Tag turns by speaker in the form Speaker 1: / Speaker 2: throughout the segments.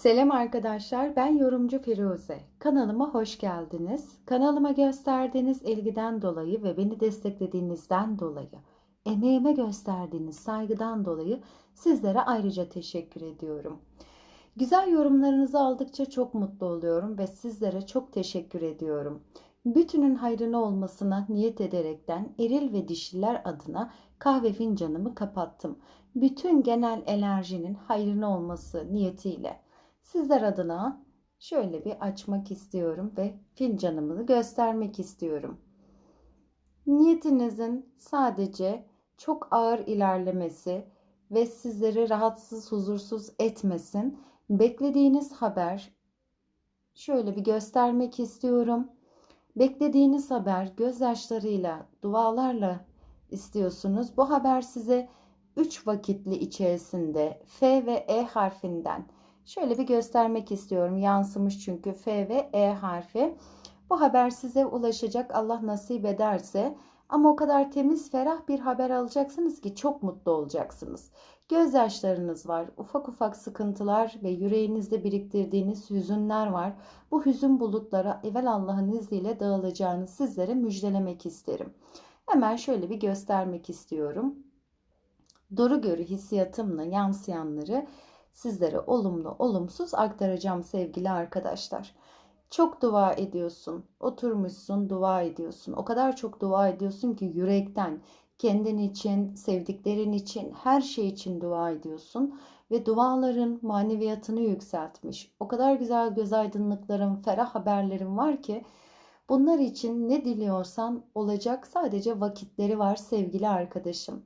Speaker 1: Selam arkadaşlar, ben yorumcu Firuze. Kanalıma hoş geldiniz. Kanalıma gösterdiğiniz ilgiden dolayı ve beni desteklediğinizden dolayı, emeğime gösterdiğiniz saygıdan dolayı sizlere ayrıca teşekkür ediyorum. Güzel yorumlarınızı aldıkça çok mutlu oluyorum ve sizlere çok teşekkür ediyorum. Bütünün hayrına olmasına niyet ederekten eril ve dişiler adına kahve fincanımı kapattım. Bütün genel enerjinin hayrına olması niyetiyle. Sizler adına şöyle bir açmak istiyorum ve fincanımı göstermek istiyorum. Niyetinizin sadece çok ağır ilerlemesi ve sizleri rahatsız, huzursuz etmesin. Beklediğiniz haber şöyle bir göstermek istiyorum. Beklediğiniz haber gözyaşlarıyla, dualarla istiyorsunuz. Bu haber size 3 vakitli içerisinde F ve E harfinden Şöyle bir göstermek istiyorum. Yansımış çünkü F ve E harfi. Bu haber size ulaşacak Allah nasip ederse. Ama o kadar temiz, ferah bir haber alacaksınız ki çok mutlu olacaksınız. Gözyaşlarınız var, ufak ufak sıkıntılar ve yüreğinizde biriktirdiğiniz hüzünler var. Bu hüzün bulutlara evvel Allah'ın izniyle dağılacağını sizlere müjdelemek isterim. Hemen şöyle bir göstermek istiyorum. Doğru görü hissiyatımla yansıyanları sizlere olumlu olumsuz aktaracağım sevgili arkadaşlar. Çok dua ediyorsun. Oturmuşsun, dua ediyorsun. O kadar çok dua ediyorsun ki yürekten kendin için, sevdiklerin için, her şey için dua ediyorsun ve duaların maneviyatını yükseltmiş. O kadar güzel göz aydınlıkların, ferah haberlerin var ki bunlar için ne diliyorsan olacak sadece vakitleri var sevgili arkadaşım.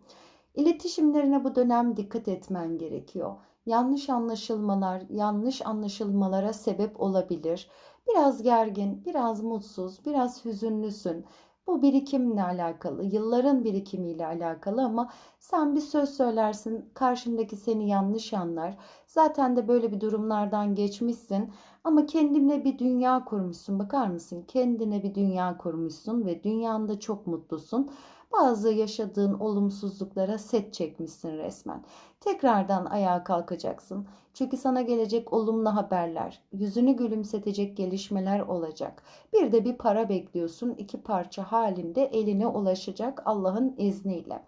Speaker 1: İletişimlerine bu dönem dikkat etmen gerekiyor yanlış anlaşılmalar, yanlış anlaşılmalara sebep olabilir. Biraz gergin, biraz mutsuz, biraz hüzünlüsün. Bu birikimle alakalı, yılların birikimiyle alakalı ama sen bir söz söylersin, karşındaki seni yanlış anlar. Zaten de böyle bir durumlardan geçmişsin ama kendine bir dünya kurmuşsun. Bakar mısın? Kendine bir dünya kurmuşsun ve dünyanda çok mutlusun. Bazı yaşadığın olumsuzluklara set çekmişsin resmen. Tekrardan ayağa kalkacaksın. Çünkü sana gelecek olumlu haberler, yüzünü gülümsetecek gelişmeler olacak. Bir de bir para bekliyorsun. iki parça halinde eline ulaşacak Allah'ın izniyle.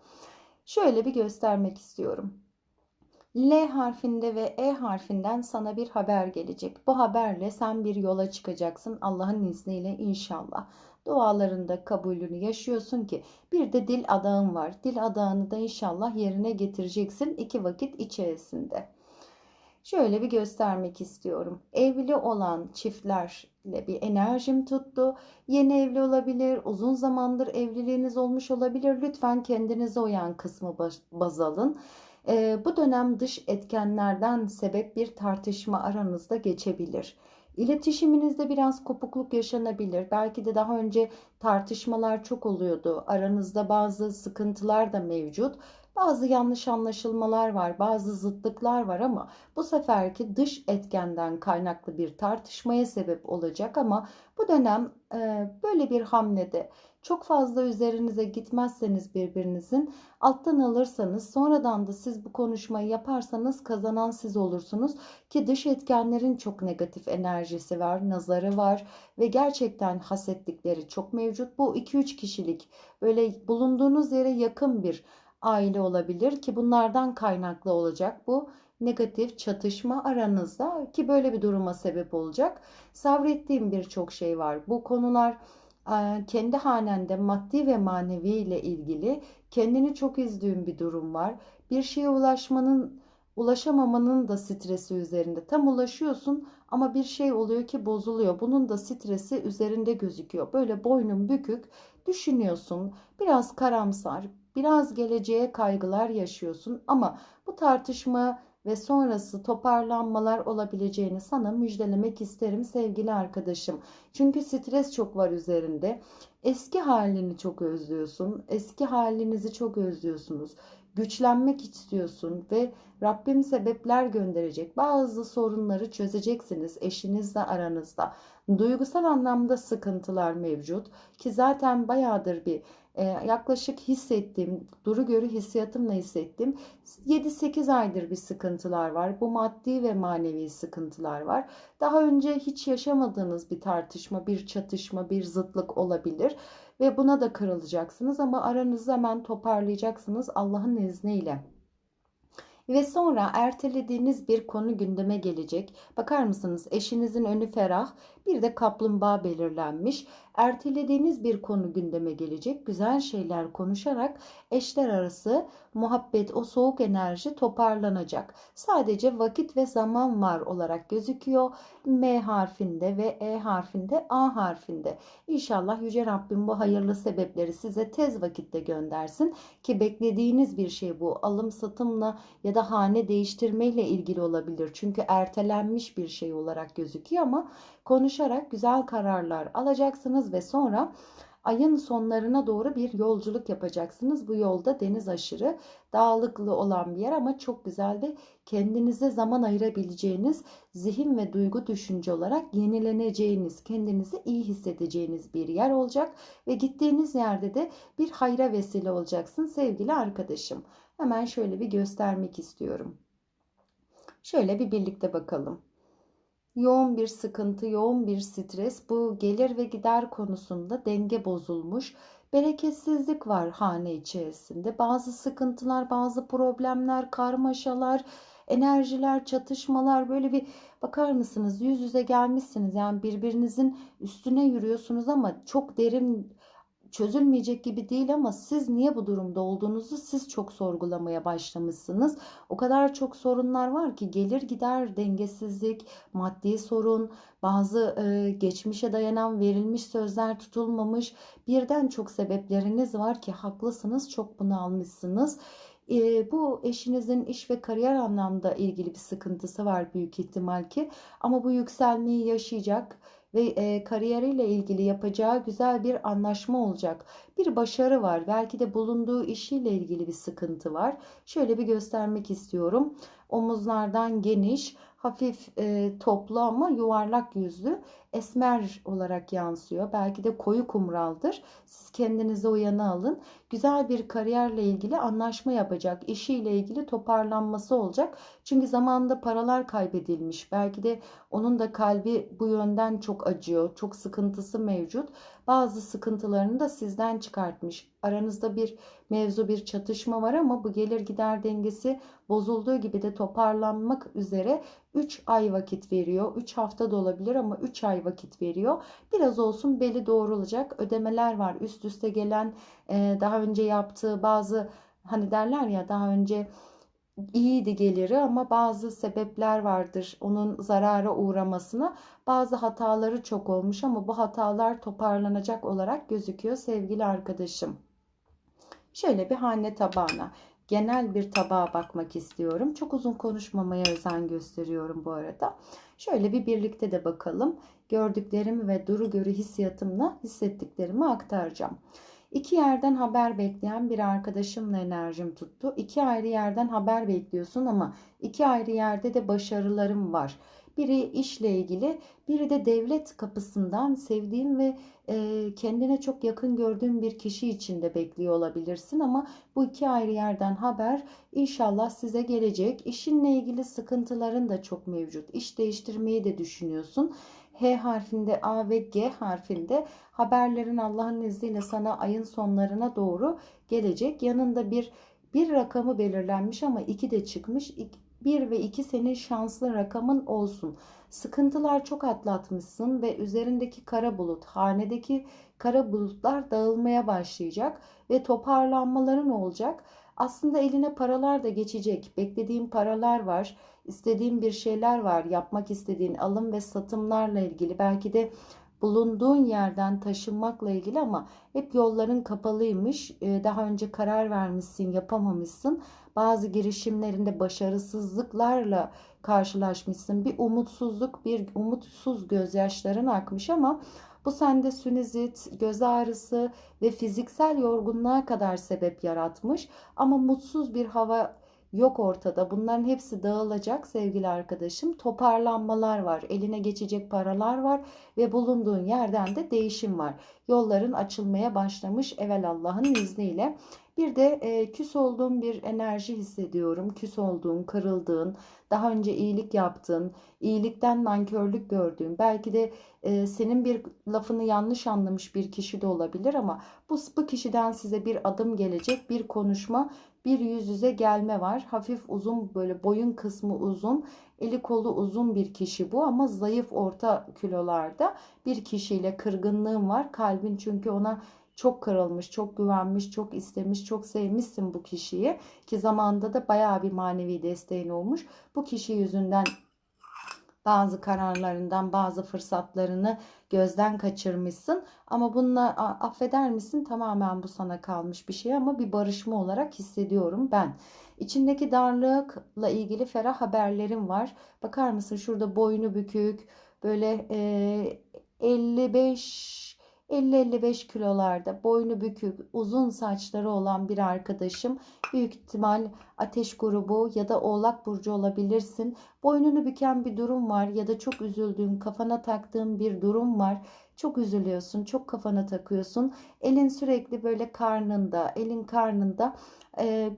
Speaker 1: Şöyle bir göstermek istiyorum. L harfinde ve E harfinden sana bir haber gelecek. Bu haberle sen bir yola çıkacaksın Allah'ın izniyle inşallah dualarında kabulünü yaşıyorsun ki bir de dil adağın var. Dil adağını da inşallah yerine getireceksin iki vakit içerisinde. Şöyle bir göstermek istiyorum. Evli olan çiftlerle bir enerjim tuttu. Yeni evli olabilir, uzun zamandır evliliğiniz olmuş olabilir. Lütfen kendinize uyan kısmı baz alın. Ee, bu dönem dış etkenlerden sebep bir tartışma aranızda geçebilir. İletişiminizde biraz kopukluk yaşanabilir. Belki de daha önce tartışmalar çok oluyordu. Aranızda bazı sıkıntılar da mevcut. Bazı yanlış anlaşılmalar var, bazı zıtlıklar var ama bu seferki dış etkenden kaynaklı bir tartışmaya sebep olacak ama bu dönem böyle bir hamlede çok fazla üzerinize gitmezseniz birbirinizin alttan alırsanız sonradan da siz bu konuşmayı yaparsanız kazanan siz olursunuz ki dış etkenlerin çok negatif enerjisi var, nazarı var ve gerçekten hasetlikleri çok mevcut. Bu 2-3 kişilik böyle bulunduğunuz yere yakın bir aile olabilir ki bunlardan kaynaklı olacak bu negatif çatışma aranızda ki böyle bir duruma sebep olacak. Sabrettiğim birçok şey var. Bu konular kendi hanende maddi ve manevi ile ilgili kendini çok üzdüğün bir durum var. Bir şeye ulaşmanın ulaşamamanın da stresi üzerinde. Tam ulaşıyorsun ama bir şey oluyor ki bozuluyor. Bunun da stresi üzerinde gözüküyor. Böyle boynun bükük düşünüyorsun. Biraz karamsar, biraz geleceğe kaygılar yaşıyorsun ama bu tartışma ve sonrası toparlanmalar olabileceğini sana müjdelemek isterim sevgili arkadaşım. Çünkü stres çok var üzerinde. Eski halini çok özlüyorsun. Eski halinizi çok özlüyorsunuz. Güçlenmek istiyorsun ve Rabbim sebepler gönderecek. Bazı sorunları çözeceksiniz eşinizle aranızda. Duygusal anlamda sıkıntılar mevcut ki zaten bayağıdır bir e, yaklaşık hissettiğim, duru görü hissiyatımla hissettiğim 7-8 aydır bir sıkıntılar var. Bu maddi ve manevi sıkıntılar var. Daha önce hiç yaşamadığınız bir tartışma, bir çatışma, bir zıtlık olabilir ve buna da kırılacaksınız ama aranızı hemen toparlayacaksınız Allah'ın izniyle. Ve sonra ertelediğiniz bir konu gündeme gelecek. Bakar mısınız eşinizin önü ferah bir de kaplumbağa belirlenmiş. Ertelediğiniz bir konu gündeme gelecek. Güzel şeyler konuşarak eşler arası muhabbet, o soğuk enerji toparlanacak. Sadece vakit ve zaman var olarak gözüküyor. M harfinde ve E harfinde, A harfinde. İnşallah Yüce Rabbim bu hayırlı sebepleri size tez vakitte göndersin ki beklediğiniz bir şey bu. Alım satımla ya da hane değiştirmeyle ilgili olabilir. Çünkü ertelenmiş bir şey olarak gözüküyor ama konuşarak güzel kararlar alacaksınız ve sonra ayın sonlarına doğru bir yolculuk yapacaksınız. Bu yolda deniz aşırı dağlıklı olan bir yer ama çok güzel ve kendinize zaman ayırabileceğiniz zihin ve duygu düşünce olarak yenileneceğiniz, kendinizi iyi hissedeceğiniz bir yer olacak ve gittiğiniz yerde de bir hayra vesile olacaksın sevgili arkadaşım. Hemen şöyle bir göstermek istiyorum. Şöyle bir birlikte bakalım yoğun bir sıkıntı, yoğun bir stres. Bu gelir ve gider konusunda denge bozulmuş. Bereketsizlik var hane içerisinde. Bazı sıkıntılar, bazı problemler, karmaşalar, enerjiler, çatışmalar böyle bir bakar mısınız? Yüz yüze gelmişsiniz. Yani birbirinizin üstüne yürüyorsunuz ama çok derin çözülmeyecek gibi değil ama siz niye bu durumda olduğunuzu siz çok sorgulamaya başlamışsınız. O kadar çok sorunlar var ki gelir gider dengesizlik, maddi sorun, bazı e, geçmişe dayanan verilmiş sözler tutulmamış birden çok sebepleriniz var ki haklısınız çok bunu almışsınız. E, bu eşinizin iş ve kariyer anlamda ilgili bir sıkıntısı var büyük ihtimal ki ama bu yükselmeyi yaşayacak ve e, kariyeriyle ilgili yapacağı güzel bir anlaşma olacak. Bir başarı var. Belki de bulunduğu işiyle ilgili bir sıkıntı var. Şöyle bir göstermek istiyorum. Omuzlardan geniş, hafif e, toplu ama yuvarlak yüzlü esmer olarak yansıyor. Belki de koyu kumraldır. Siz kendinize uyanı alın. Güzel bir kariyerle ilgili anlaşma yapacak. İşiyle ilgili toparlanması olacak. Çünkü zamanında paralar kaybedilmiş. Belki de onun da kalbi bu yönden çok acıyor. Çok sıkıntısı mevcut. Bazı sıkıntılarını da sizden çıkartmış. Aranızda bir mevzu bir çatışma var ama bu gelir gider dengesi bozulduğu gibi de toparlanmak üzere 3 ay vakit veriyor. 3 hafta da olabilir ama 3 ay vakit veriyor. Biraz olsun beli doğrulacak. Ödemeler var. Üst üste gelen daha önce yaptığı bazı hani derler ya daha önce iyiydi geliri ama bazı sebepler vardır onun zarara uğramasına. Bazı hataları çok olmuş ama bu hatalar toparlanacak olarak gözüküyor sevgili arkadaşım. Şöyle bir hane tabağına, genel bir tabağa bakmak istiyorum. Çok uzun konuşmamaya özen gösteriyorum bu arada. Şöyle bir birlikte de bakalım. Gördüklerimi ve duru görü hissiyatımla hissettiklerimi aktaracağım. İki yerden haber bekleyen bir arkadaşımla enerjim tuttu. İki ayrı yerden haber bekliyorsun ama iki ayrı yerde de başarılarım var. Biri işle ilgili, biri de devlet kapısından sevdiğim ve e, kendine çok yakın gördüğüm bir kişi için de bekliyor olabilirsin ama bu iki ayrı yerden haber inşallah size gelecek. İşinle ilgili sıkıntıların da çok mevcut. İş değiştirmeyi de düşünüyorsun. H harfinde A ve G harfinde haberlerin Allah'ın izniyle sana ayın sonlarına doğru gelecek. Yanında bir bir rakamı belirlenmiş ama iki de çıkmış. 1 ve 2 senin şanslı rakamın olsun. Sıkıntılar çok atlatmışsın ve üzerindeki kara bulut, hanedeki kara bulutlar dağılmaya başlayacak ve toparlanmaların olacak. Aslında eline paralar da geçecek. Beklediğin paralar var. istediğin bir şeyler var. Yapmak istediğin alım ve satımlarla ilgili. Belki de bulunduğun yerden taşınmakla ilgili ama hep yolların kapalıymış. Ee, daha önce karar vermişsin, yapamamışsın. Bazı girişimlerinde başarısızlıklarla karşılaşmışsın. Bir umutsuzluk, bir umutsuz gözyaşların akmış ama bu sende sinüzit, göz ağrısı ve fiziksel yorgunluğa kadar sebep yaratmış ama mutsuz bir hava yok ortada. Bunların hepsi dağılacak sevgili arkadaşım. Toparlanmalar var. Eline geçecek paralar var ve bulunduğun yerden de değişim var. Yolların açılmaya başlamış evvel Allah'ın izniyle. Bir de e, küs olduğum bir enerji hissediyorum. Küs olduğun, kırıldığın, daha önce iyilik yaptığın, iyilikten nankörlük gördüğün, belki de e, senin bir lafını yanlış anlamış bir kişi de olabilir ama bu, bu kişiden size bir adım gelecek, bir konuşma, bir yüz yüze gelme var. Hafif uzun böyle boyun kısmı uzun, eli kolu uzun bir kişi bu ama zayıf orta kilolarda bir kişiyle kırgınlığın var. Kalbin çünkü ona çok kırılmış, çok güvenmiş, çok istemiş, çok sevmişsin bu kişiyi ki zamanda da bayağı bir manevi desteğin olmuş. Bu kişi yüzünden bazı kararlarından, bazı fırsatlarını gözden kaçırmışsın. Ama bununla affeder misin? Tamamen bu sana kalmış bir şey ama bir barışma olarak hissediyorum ben. İçindeki darlıkla ilgili ferah haberlerim var. Bakar mısın şurada boynu bükük, böyle e, 55 50-55 kilolarda boynu bükük uzun saçları olan bir arkadaşım büyük ihtimal ateş grubu ya da oğlak burcu olabilirsin. Boynunu büken bir durum var ya da çok üzüldüğün kafana taktığın bir durum var. Çok üzülüyorsun, çok kafana takıyorsun. Elin sürekli böyle karnında, elin karnında.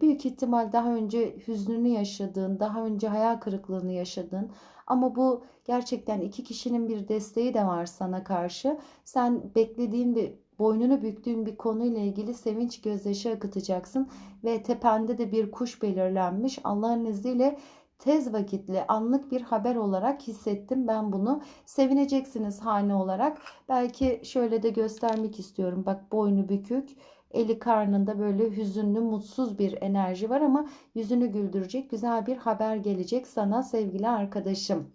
Speaker 1: Büyük ihtimal daha önce hüznünü yaşadığın, daha önce hayal kırıklığını yaşadığın ama bu gerçekten iki kişinin bir desteği de var sana karşı. Sen beklediğin bir boynunu büktüğün bir konuyla ilgili sevinç gözyaşı akıtacaksın ve tepende de bir kuş belirlenmiş. Allah'ın izniyle tez vakitli anlık bir haber olarak hissettim ben bunu. Sevineceksiniz hane olarak. Belki şöyle de göstermek istiyorum. Bak boynu bükük eli karnında böyle hüzünlü, mutsuz bir enerji var ama yüzünü güldürecek güzel bir haber gelecek sana sevgili arkadaşım.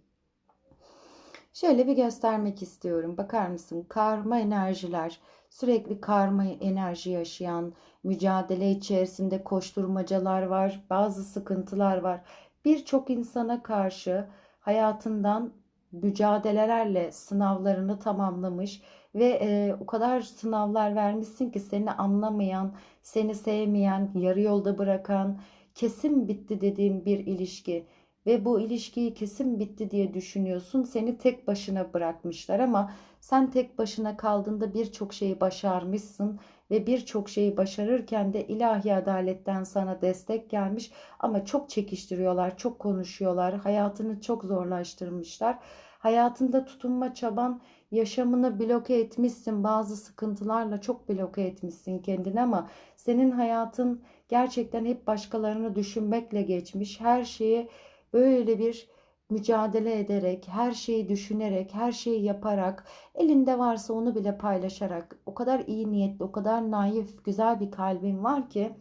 Speaker 1: Şöyle bir göstermek istiyorum. Bakar mısın? Karma enerjiler, sürekli karma enerji yaşayan, mücadele içerisinde koşturmacalar var, bazı sıkıntılar var. Birçok insana karşı hayatından mücadelelerle sınavlarını tamamlamış ve e, o kadar sınavlar vermişsin ki seni anlamayan, seni sevmeyen, yarı yolda bırakan, kesin bitti dediğim bir ilişki ve bu ilişkiyi kesin bitti diye düşünüyorsun. Seni tek başına bırakmışlar ama sen tek başına kaldığında birçok şeyi başarmışsın ve birçok şeyi başarırken de ilahi adaletten sana destek gelmiş ama çok çekiştiriyorlar, çok konuşuyorlar, hayatını çok zorlaştırmışlar. Hayatında tutunma çaban yaşamını bloke etmişsin. Bazı sıkıntılarla çok bloke etmişsin kendini ama senin hayatın gerçekten hep başkalarını düşünmekle geçmiş. Her şeyi böyle bir mücadele ederek, her şeyi düşünerek, her şeyi yaparak, elinde varsa onu bile paylaşarak o kadar iyi niyetli, o kadar naif, güzel bir kalbin var ki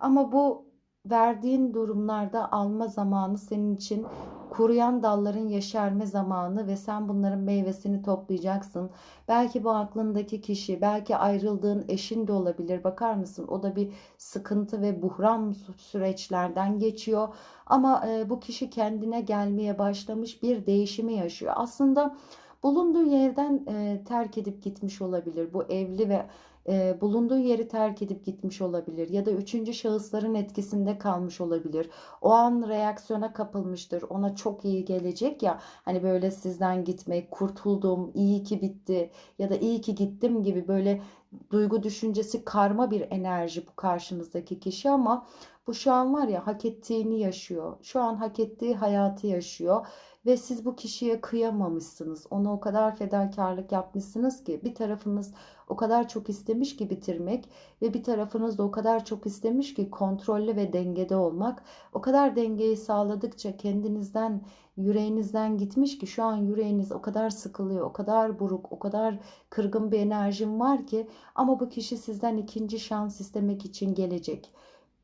Speaker 1: ama bu verdiğin durumlarda alma zamanı senin için kuruyan dalların yeşerme zamanı ve sen bunların meyvesini toplayacaksın. Belki bu aklındaki kişi, belki ayrıldığın eşin de olabilir. Bakar mısın? O da bir sıkıntı ve buhran süreçlerden geçiyor. Ama e, bu kişi kendine gelmeye başlamış bir değişimi yaşıyor. Aslında bulunduğu yerden e, terk edip gitmiş olabilir. Bu evli ve e, bulunduğu yeri terk edip gitmiş olabilir ya da üçüncü şahısların etkisinde kalmış olabilir. O an reaksiyona kapılmıştır. Ona çok iyi gelecek ya hani böyle sizden gitmek, kurtuldum, iyi ki bitti ya da iyi ki gittim gibi böyle duygu düşüncesi karma bir enerji bu karşınızdaki kişi ama bu şu an var ya hak ettiğini yaşıyor. Şu an hak ettiği hayatı yaşıyor ve siz bu kişiye kıyamamışsınız. Ona o kadar fedakarlık yapmışsınız ki bir tarafınız o kadar çok istemiş ki bitirmek ve bir tarafınız da o kadar çok istemiş ki kontrollü ve dengede olmak. O kadar dengeyi sağladıkça kendinizden, yüreğinizden gitmiş ki şu an yüreğiniz o kadar sıkılıyor, o kadar buruk, o kadar kırgın bir enerjim var ki ama bu kişi sizden ikinci şans istemek için gelecek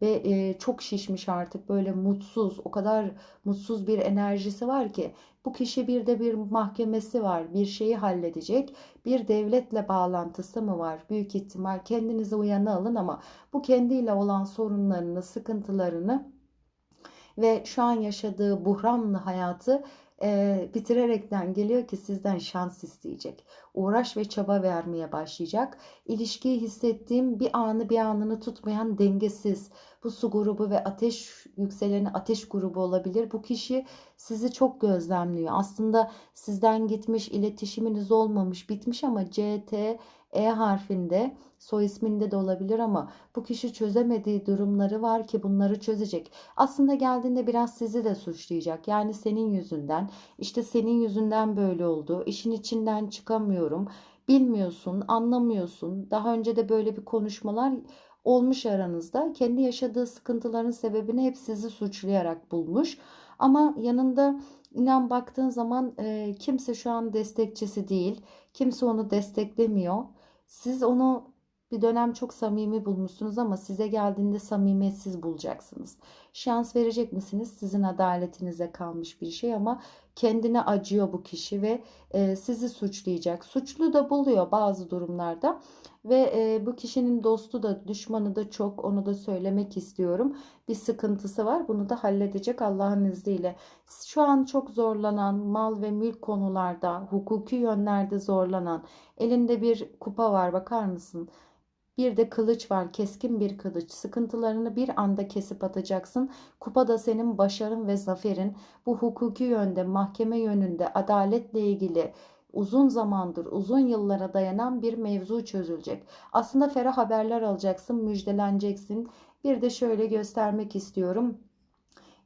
Speaker 1: ve e, çok şişmiş artık böyle mutsuz o kadar mutsuz bir enerjisi var ki bu kişi bir de bir mahkemesi var bir şeyi halledecek bir devletle bağlantısı mı var? Büyük ihtimal kendinize uyanı alın ama bu kendiyle olan sorunlarını sıkıntılarını ve şu an yaşadığı buhranlı hayatı e, bitirerekten geliyor ki sizden şans isteyecek. Uğraş ve çaba vermeye başlayacak. İlişkiyi hissettiğim bir anı bir anını tutmayan dengesiz. Bu su grubu ve ateş yükseleni ateş grubu olabilir. Bu kişi sizi çok gözlemliyor. Aslında sizden gitmiş, iletişiminiz olmamış, bitmiş ama C, T, E harfinde soy isminde de olabilir ama bu kişi çözemediği durumları var ki bunları çözecek. Aslında geldiğinde biraz sizi de suçlayacak. Yani senin yüzünden, işte senin yüzünden böyle oldu. işin içinden çıkamıyorum. Bilmiyorsun, anlamıyorsun. Daha önce de böyle bir konuşmalar olmuş aranızda. Kendi yaşadığı sıkıntıların sebebini hep sizi suçlayarak bulmuş. Ama yanında inan baktığın zaman e, kimse şu an destekçisi değil. Kimse onu desteklemiyor. Siz onu bir dönem çok samimi bulmuşsunuz ama size geldiğinde samimiyetsiz bulacaksınız. Şans verecek misiniz? Sizin adaletinize kalmış bir şey ama kendine acıyor bu kişi ve e, sizi suçlayacak. Suçlu da buluyor bazı durumlarda ve e, bu kişinin dostu da düşmanı da çok onu da söylemek istiyorum. Bir sıkıntısı var bunu da halledecek Allah'ın izniyle. Şu an çok zorlanan mal ve mülk konularda hukuki yönlerde zorlanan elinde bir kupa var bakar mısın? Bir de kılıç var, keskin bir kılıç. Sıkıntılarını bir anda kesip atacaksın. Kupa da senin başarın ve zaferin. Bu hukuki yönde, mahkeme yönünde, adaletle ilgili uzun zamandır, uzun yıllara dayanan bir mevzu çözülecek. Aslında ferah haberler alacaksın, müjdeleneceksin. Bir de şöyle göstermek istiyorum.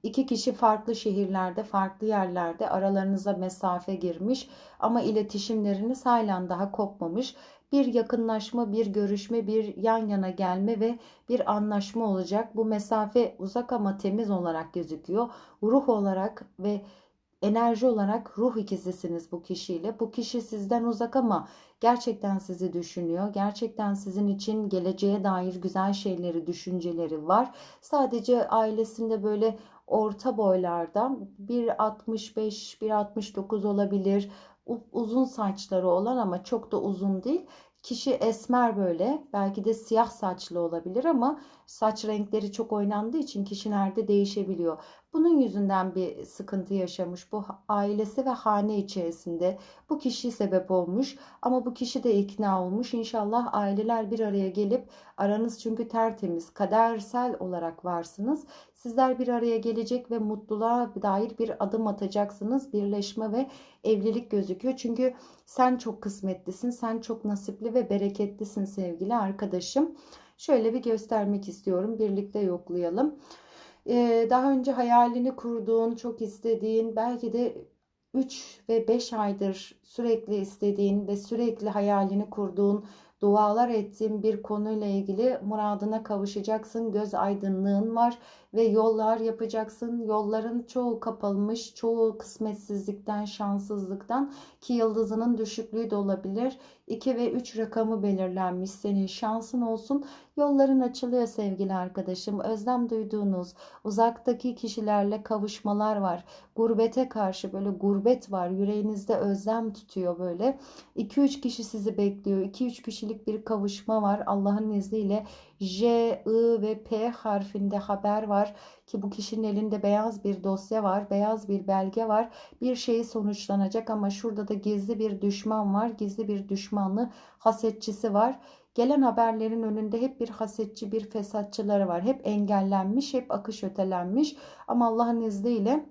Speaker 1: İki kişi farklı şehirlerde, farklı yerlerde aralarınıza mesafe girmiş ama iletişimleriniz halen daha kopmamış bir yakınlaşma, bir görüşme, bir yan yana gelme ve bir anlaşma olacak. Bu mesafe uzak ama temiz olarak gözüküyor. Ruh olarak ve enerji olarak ruh ikizisiniz bu kişiyle. Bu kişi sizden uzak ama gerçekten sizi düşünüyor. Gerçekten sizin için geleceğe dair güzel şeyleri, düşünceleri var. Sadece ailesinde böyle orta boylarda 1.65, 1.69 olabilir uzun saçları olan ama çok da uzun değil. Kişi esmer böyle belki de siyah saçlı olabilir ama saç renkleri çok oynandığı için kişilerde değişebiliyor. Bunun yüzünden bir sıkıntı yaşamış bu ailesi ve hane içerisinde. Bu kişi sebep olmuş ama bu kişi de ikna olmuş. İnşallah aileler bir araya gelip aranız çünkü tertemiz, kadersel olarak varsınız. Sizler bir araya gelecek ve mutluluğa dair bir adım atacaksınız. Birleşme ve evlilik gözüküyor. Çünkü sen çok kısmetlisin, sen çok nasipli ve bereketlisin sevgili arkadaşım. Şöyle bir göstermek istiyorum. Birlikte yoklayalım. Ee, daha önce hayalini kurduğun, çok istediğin, belki de 3 ve 5 aydır sürekli istediğin ve sürekli hayalini kurduğun dualar ettiğin bir konuyla ilgili muradına kavuşacaksın. Göz aydınlığın var ve yollar yapacaksın. Yolların çoğu kapalmış, çoğu kısmetsizlikten, şanssızlıktan ki yıldızının düşüklüğü de olabilir. 2 ve 3 rakamı belirlenmiş senin şansın olsun. Yolların açılıyor sevgili arkadaşım. Özlem duyduğunuz uzaktaki kişilerle kavuşmalar var. Gurbete karşı böyle gurbet var. Yüreğinizde özlem tutuyor böyle. 2-3 kişi sizi bekliyor. 2-3 kişilik bir kavuşma var. Allah'ın izniyle J, I ve P harfinde haber var ki bu kişinin elinde beyaz bir dosya var, beyaz bir belge var. Bir şey sonuçlanacak ama şurada da gizli bir düşman var. Gizli bir düşmanlı hasetçisi var. Gelen haberlerin önünde hep bir hasetçi, bir fesatçıları var. Hep engellenmiş, hep akış ötelenmiş. Ama Allah'ın izniyle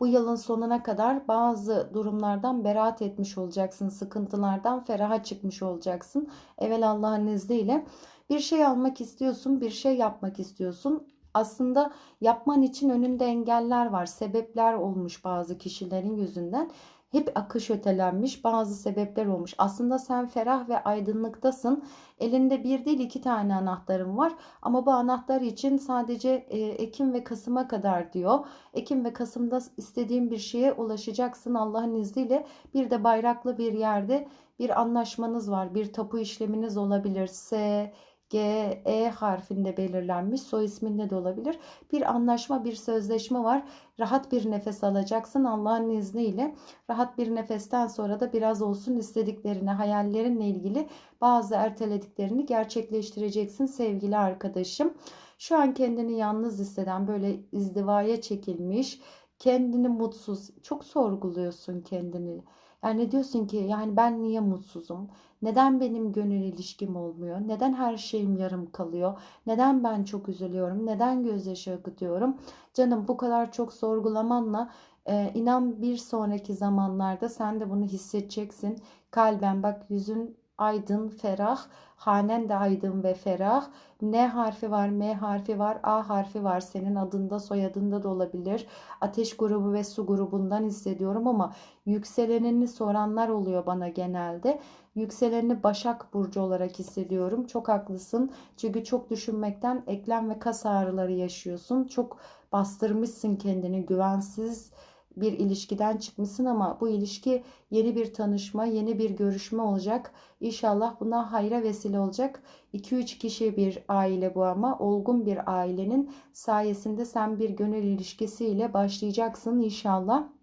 Speaker 1: bu yılın sonuna kadar bazı durumlardan beraat etmiş olacaksın. Sıkıntılardan feraha çıkmış olacaksın. Evvel Allah'ın izniyle bir şey almak istiyorsun, bir şey yapmak istiyorsun. Aslında yapman için önünde engeller var. Sebepler olmuş bazı kişilerin yüzünden hep akış ötelenmiş bazı sebepler olmuş. Aslında sen ferah ve aydınlıktasın. Elinde bir değil iki tane anahtarın var. Ama bu anahtar için sadece e, Ekim ve Kasım'a kadar diyor. Ekim ve Kasım'da istediğin bir şeye ulaşacaksın Allah'ın izniyle. Bir de bayraklı bir yerde bir anlaşmanız var. Bir tapu işleminiz olabilir. S, G, E harfinde belirlenmiş soy isminde de olabilir. Bir anlaşma, bir sözleşme var. Rahat bir nefes alacaksın Allah'ın izniyle. Rahat bir nefesten sonra da biraz olsun istediklerini, hayallerinle ilgili bazı ertelediklerini gerçekleştireceksin sevgili arkadaşım. Şu an kendini yalnız hisseden böyle izdivaya çekilmiş, kendini mutsuz, çok sorguluyorsun kendini. Yani diyorsun ki yani ben niye mutsuzum? Neden benim gönül ilişkim olmuyor? Neden her şeyim yarım kalıyor? Neden ben çok üzülüyorum? Neden gözyaşı akıtıyorum? Canım bu kadar çok sorgulamanla e, inan bir sonraki zamanlarda sen de bunu hissedeceksin. Kalben bak yüzün aydın, ferah, hanen de aydın ve ferah. N harfi var, M harfi var, A harfi var. Senin adında, soyadında da olabilir. Ateş grubu ve su grubundan hissediyorum ama yükselenini soranlar oluyor bana genelde. Yükselenini Başak Burcu olarak hissediyorum. Çok haklısın. Çünkü çok düşünmekten eklem ve kas ağrıları yaşıyorsun. Çok bastırmışsın kendini güvensiz bir ilişkiden çıkmışsın ama bu ilişki yeni bir tanışma, yeni bir görüşme olacak. İnşallah buna hayra vesile olacak. 2-3 kişi bir aile bu ama olgun bir ailenin sayesinde sen bir gönül ilişkisiyle başlayacaksın inşallah.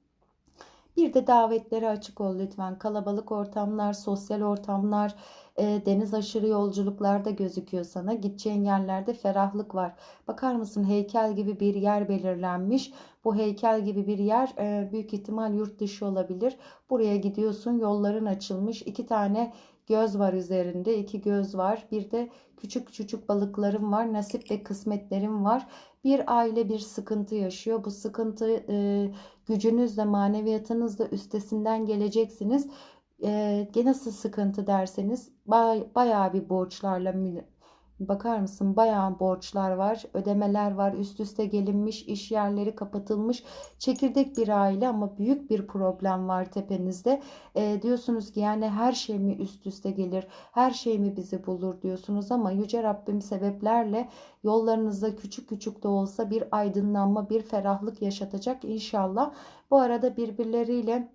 Speaker 1: Bir de davetlere açık ol lütfen. Kalabalık ortamlar, sosyal ortamlar, e, deniz aşırı yolculuklarda gözüküyor sana. Gideceğin yerlerde ferahlık var. Bakar mısın heykel gibi bir yer belirlenmiş. Bu heykel gibi bir yer e, büyük ihtimal yurt dışı olabilir. Buraya gidiyorsun yolların açılmış. iki tane göz var üzerinde. iki göz var. Bir de küçük küçük balıklarım var. Nasip ve kısmetlerim var. Bir aile bir sıkıntı yaşıyor. Bu sıkıntı e, gücünüzle, maneviyatınızla üstesinden geleceksiniz. E, nasıl sıkıntı derseniz bayağı bir borçlarla Bakar mısın? Bayağı borçlar var, ödemeler var, üst üste gelinmiş, iş yerleri kapatılmış. Çekirdek bir aile ama büyük bir problem var tepenizde. E, diyorsunuz ki yani her şey mi üst üste gelir, her şey mi bizi bulur diyorsunuz ama Yüce Rabbim sebeplerle yollarınızda küçük küçük de olsa bir aydınlanma, bir ferahlık yaşatacak inşallah. Bu arada birbirleriyle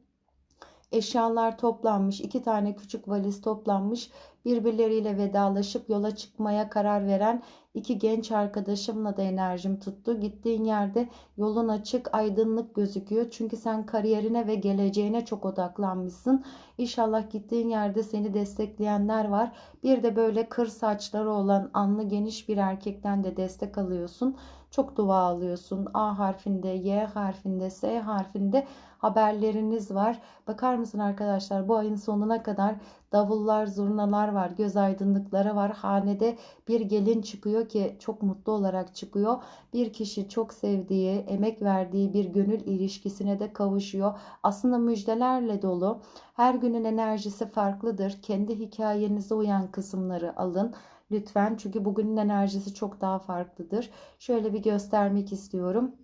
Speaker 1: Eşyalar toplanmış, iki tane küçük valiz toplanmış, birbirleriyle vedalaşıp yola çıkmaya karar veren iki genç arkadaşımla da enerjim tuttu. Gittiğin yerde yolun açık, aydınlık gözüküyor. Çünkü sen kariyerine ve geleceğine çok odaklanmışsın. İnşallah gittiğin yerde seni destekleyenler var. Bir de böyle kır saçları olan anlı geniş bir erkekten de destek alıyorsun. Çok dua alıyorsun. A harfinde, Y harfinde, S harfinde haberleriniz var. Bakar mısın arkadaşlar bu ayın sonuna kadar davullar, zurnalar var, göz aydınlıkları var. Hanede bir gelin çıkıyor ki çok mutlu olarak çıkıyor. Bir kişi çok sevdiği, emek verdiği bir gönül ilişkisine de kavuşuyor. Aslında müjdelerle dolu. Her günün enerjisi farklıdır. Kendi hikayenize uyan kısımları alın. Lütfen çünkü bugünün enerjisi çok daha farklıdır. Şöyle bir göstermek istiyorum.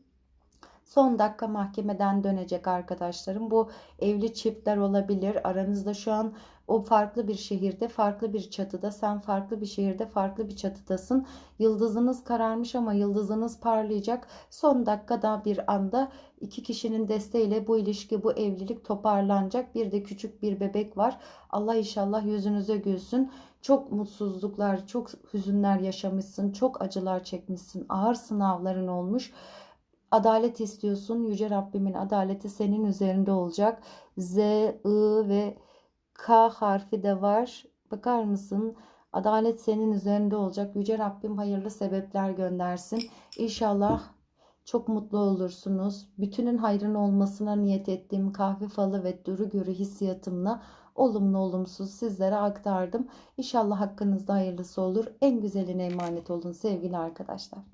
Speaker 1: Son dakika mahkemeden dönecek arkadaşlarım. Bu evli çiftler olabilir. Aranızda şu an o farklı bir şehirde, farklı bir çatıda, sen farklı bir şehirde, farklı bir çatıdasın. Yıldızınız kararmış ama yıldızınız parlayacak. Son dakikada bir anda iki kişinin desteğiyle bu ilişki, bu evlilik toparlanacak. Bir de küçük bir bebek var. Allah inşallah yüzünüze gülsün. Çok mutsuzluklar, çok hüzünler yaşamışsın, çok acılar çekmişsin, ağır sınavların olmuş. Adalet istiyorsun. Yüce Rabbimin adaleti senin üzerinde olacak. Z, I ve K harfi de var. Bakar mısın? Adalet senin üzerinde olacak. Yüce Rabbim hayırlı sebepler göndersin. İnşallah çok mutlu olursunuz. Bütünün hayrın olmasına niyet ettiğim kahve falı ve duru görü hissiyatımla olumlu olumsuz sizlere aktardım. İnşallah hakkınızda hayırlısı olur. En güzeline emanet olun sevgili arkadaşlar.